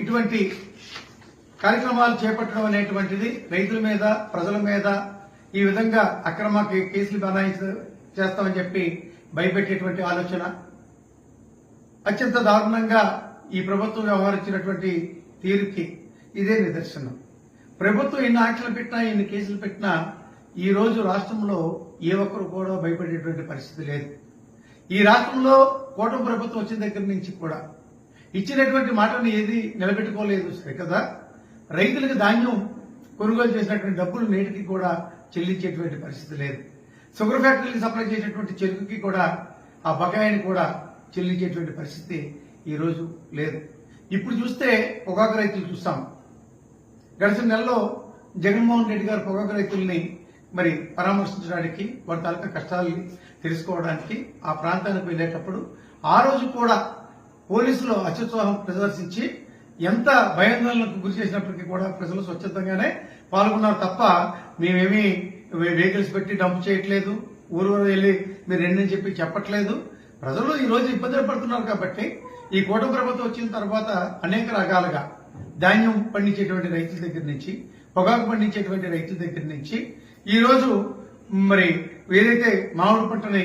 ఇటువంటి కార్యక్రమాలు చేపట్టడం అనేటువంటిది రైతుల మీద ప్రజల మీద ఈ విధంగా అక్రమ కేసులు బనాయించ చేస్తామని చెప్పి భయపెట్టేటువంటి ఆలోచన. అత్యంత దారుణంగా ఈ ప్రభుత్వం వ్యవహరించినటువంటి తీరుకి ఇదే నిదర్శనం. ప్రభుత్వం ఎన్ని ఆంక్షలు పెట్టినా ఎన్ని కేసులు పెట్టినా ఈ రోజు రాష్ట్రంలో ఏ ఒక్కరు కూడా భయపడేటువంటి పరిస్థితి లేదు. ఈ రాష్ట్రంలో కూటమి ప్రభుత్వం వచ్చిన దగ్గర నుంచి కూడా ఇచ్చినటువంటి మాటని ఏది నిలబెట్టుకోలేదు సరికదా రైతులకు ధాన్యం కొనుగోలు చేసినటువంటి డబ్బులు నేటికి కూడా చెల్లించేటువంటి పరిస్థితి లేదు. షుగర్ ఫ్యాక్టరీకి సప్లై చేసినటువంటి చెరుకుకి కూడా ఆ బకాయిని కూడా చెల్లించేటువంటి పరిస్థితి ఈ రోజు లేదు. ఇప్పుడు చూస్తే పొగాకు రైతులు చూస్తాం. గడిచిన నెలలో జగన్మోహన్ రెడ్డి గారు పొగాకు రైతుల్ని మరి పరామర్శించడానికి వారి తాలూకా కష్టాలని తెలుసుకోవడానికి ఆ ప్రాంతానికి వెళ్ళేటప్పుడు ఆ రోజు కూడా పోలీసులు అత్యుత్సాహం ప్రదర్శించి ఎంత భయాందోళనకు గురి చేసినప్పటికీ కూడా ప్రజలు స్వచ్ఛందంగానే పాల్గొన్నారు తప్ప మేమేమి వెహికల్స్ పెట్టి డంప్ చేయట్లేదు. ఊరు ఊరు వెళ్ళి మీరు రెండని చెప్పి చెప్పట్లేదు. ప్రజలు ఈ రోజు ఇబ్బందులు పడుతున్నారు కాబట్టి ఈ కూటమి ప్రభుత్వం వచ్చిన తర్వాత అనేక రకాలుగా ధాన్యం పండించేటువంటి రైతుల దగ్గర నుంచి పొగాకు పండించేటువంటి రైతుల దగ్గర నుంచి ఈ రోజు మరి ఏదైతే మామిడి పంటని